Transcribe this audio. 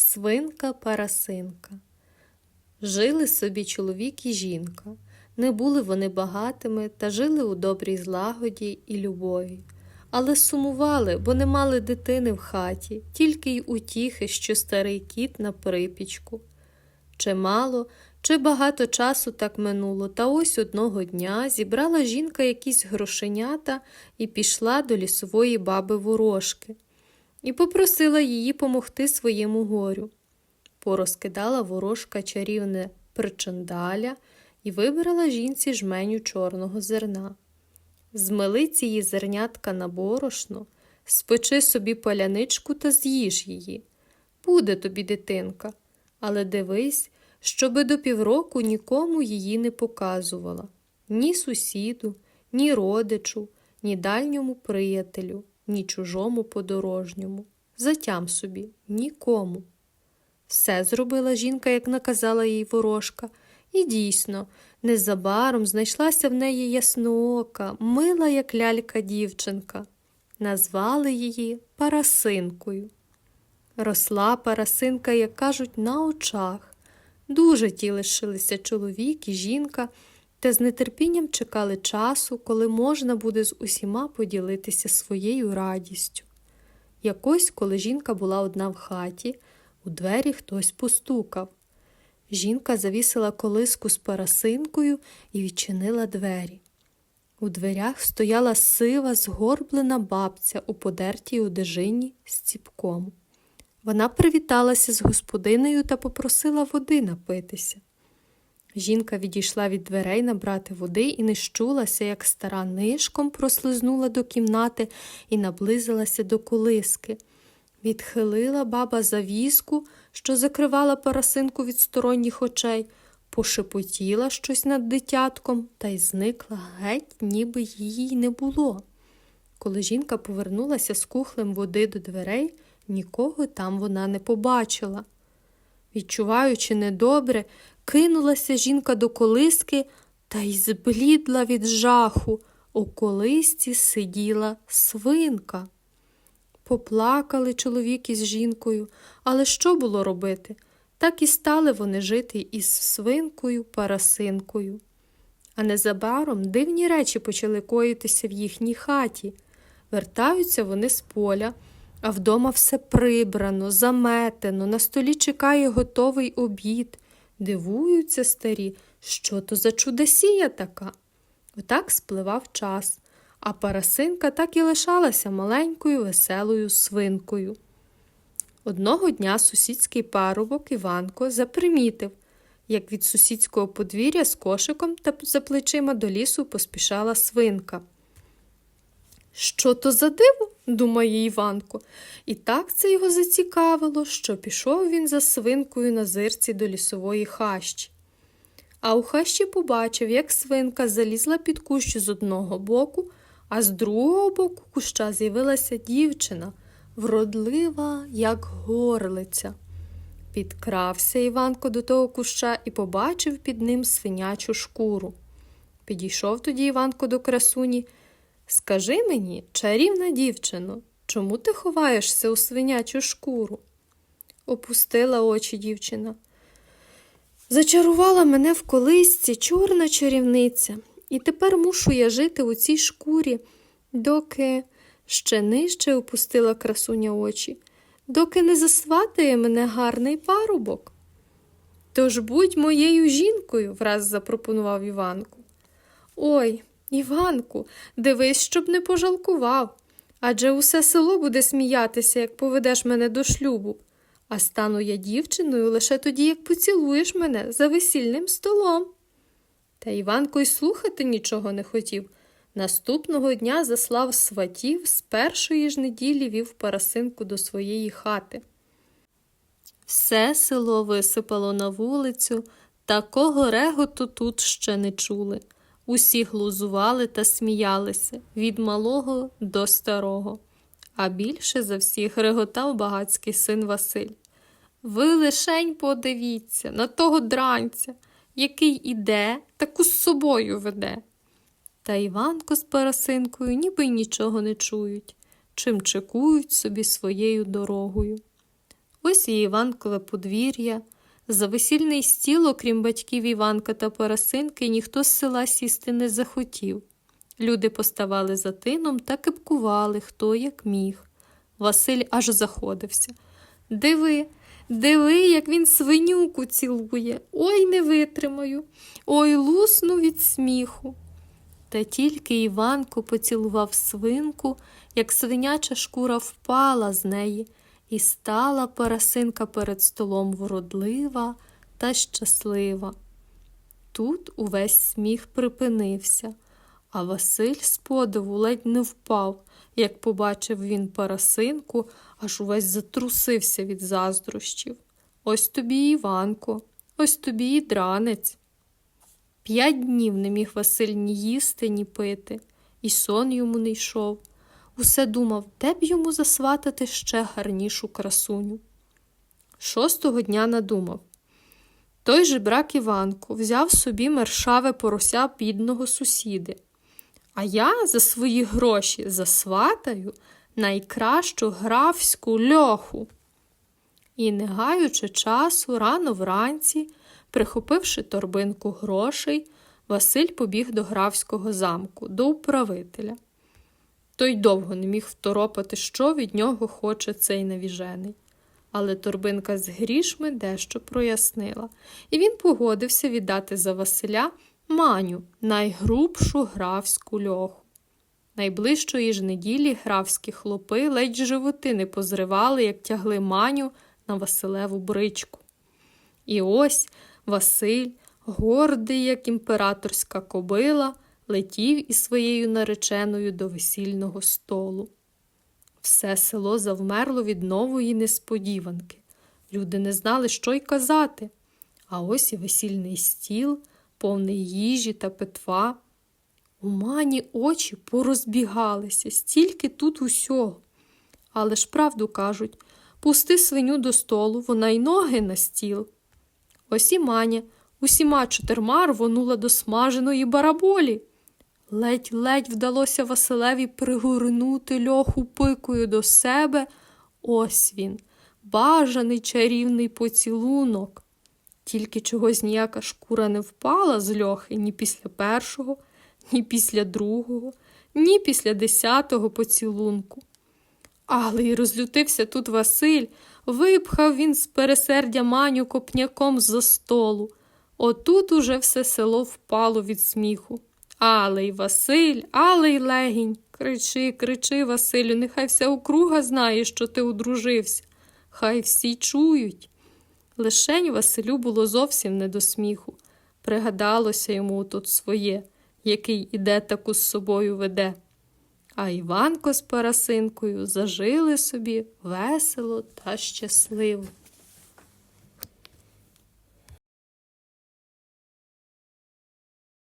Свинка Парасинка. Жили собі чоловік і жінка. Не були вони багатими та жили у добрій злагоді і любові. Але сумували, бо не мали дитини в хаті, тільки й утіхи, що старий кіт на припічку. Чи мало, чи багато часу так минуло, та ось одного дня зібрала жінка якісь грошенята і пішла до лісової баби ворожки і попросила її помогти своєму горю. Порозкидала ворожка чарівне причандаля і вибрала жінці жменю чорного зерна. Змели цієї зернятка на борошно, спечи собі паляничку та з'їж її. Буде тобі дитинка, але дивись, щоби до півроку нікому її не показувала ні сусіду, ні родичу, ні дальньому приятелю, ні чужому подорожньому. Затям собі нікому. Все зробила жінка, як наказала їй ворожка, і дійсно, незабаром знайшлася в неї ясноока, мила, як лялька дівчинка. Назвали її Парасинкою. Росла Парасинка, як кажуть, на очах. Дуже ті лишилися чоловік і жінка, та з нетерпінням чекали часу, коли можна буде з усіма поділитися своєю радістю. Якось, коли жінка була одна в хаті, у двері хтось постукав. Жінка завісила колиску з парасинкою і відчинила двері. У дверях стояла сива, згорблена бабця у подертій одежині з ціпком. Вона привіталася з господинею та попросила води напитися. Жінка відійшла від дверей набрати води і не щулася, як стара нишком прослизнула до кімнати і наблизилася до колиски. Відхилила баба завіску, що закривала парасинку від сторонніх очей, пошепотіла щось над дитятком та й зникла геть, ніби її не було. Коли жінка повернулася з кухлем води до дверей, нікого там вона не побачила. Відчуваючи недобре, кинулася жінка до колиски та й зблідла від жаху. У колисці сиділа свинка. Поплакали чоловік із жінкою, але що було робити? Так і стали вони жити із свинкою парасинкою. А незабаром дивні речі почали коїтися в їхній хаті. Вертаються вони з поля, а вдома все прибрано, заметено, на столі чекає готовий обід. Дивуються старі, що то за чудесія така. Отак спливав час, а парасинка так і лишалася маленькою веселою свинкою. Одного дня сусідський парубок Іванко запримітив, як від сусідського подвір'я з кошиком та за плечима до лісу поспішала свинка. Що то за диво? думає Іванко, і так це його зацікавило, що пішов він за свинкою на зирці до лісової хащі. А у хащі побачив, як свинка залізла під кущ з одного боку, а з другого боку куща з'явилася дівчина, вродлива, як горлиця. Підкрався Іванко до того куща і побачив під ним свинячу шкуру. Підійшов тоді Іванко до красуні. Скажи мені, чарівна дівчино, чому ти ховаєшся у свинячу шкуру? Опустила очі дівчина. Зачарувала мене в колисці чорна чарівниця, і тепер мушу я жити у цій шкурі, доки ще нижче опустила красуня очі, доки не засватає мене гарний парубок. Тож будь моєю жінкою, враз запропонував Іванку. Ой, Іванку, дивись, щоб не пожалкував. Адже усе село буде сміятися, як поведеш мене до шлюбу, а стану я дівчиною лише тоді, як поцілуєш мене за весільним столом. Та Іванко й слухати нічого не хотів. Наступного дня заслав сватів з першої ж неділі вів парасинку до своєї хати. Все село висипало на вулицю, такого реготу тут ще не чули. Усі глузували та сміялися від малого до старого, а більше за всіх реготав багацький син Василь. Ви лишень подивіться на того дранця, який іде, таку з собою веде. Та Іванко з Парасинкою ніби й нічого не чують, чим чекують собі своєю дорогою. Ось і Іванкове подвір'я. За весільний стіл, окрім батьків Іванка та Парасинки, ніхто з села сісти не захотів. Люди поставали за тином та кипкували, хто як міг. Василь аж заходився. Диви, диви, як він свинюку цілує. Ой, не витримаю. Ой, лусну від сміху. Та тільки Іванко поцілував свинку, як свиняча шкура впала з неї, і стала парасинка перед столом вродлива та щаслива. Тут увесь сміх припинився, а Василь з подиву ледь не впав, як побачив він парасинку, аж увесь затрусився від заздрощів. Ось тобі Іванко, ось тобі і дранець. П'ять днів не міг Василь ні їсти, ні пити, і сон йому не йшов. Усе думав, де б йому засватати ще гарнішу красуню. Шостого дня надумав. Той же брак Іванко взяв собі мершаве порося бідного сусіди. А я за свої гроші засватаю найкращу графську льоху. І, не гаючи часу, рано вранці, прихопивши торбинку грошей, Василь побіг до графського замку, до управителя. Той довго не міг второпати, що від нього хоче цей навіжений. Але торбинка з грішми дещо прояснила, і він погодився віддати за Василя маню, найгрубшу графську льоху. Найближчої ж неділі графські хлопи ледь животи не позривали, як тягли маню на Василеву бричку. І ось Василь, гордий, як імператорська кобила, летів із своєю нареченою до весільного столу. Все село завмерло від нової несподіванки. Люди не знали, що й казати. А ось і весільний стіл, повний їжі та питва. У мані очі порозбігалися, стільки тут усього. Але ж правду кажуть пусти свиню до столу, вона й ноги на стіл. Ось і маня усіма чотирма рвонула до смаженої бараболі. Ледь-ледь вдалося Василеві пригорнути льоху пикою до себе. Ось він, бажаний чарівний поцілунок. Тільки чогось ніяка шкура не впала з льохи ні після першого, ні після другого, ні після десятого поцілунку. Але й розлютився тут Василь, випхав він з пересердя маню копняком з-за столу. Отут уже все село впало від сміху. Але й Василь, але й легінь. Кричи, кричи, Василю, нехай вся округа знає, що ти одружився. Хай всі чують. Лишень Василю було зовсім не до сміху. Пригадалося йому тут своє, який іде таку з собою веде. А Іванко з Парасинкою зажили собі весело та щасливо.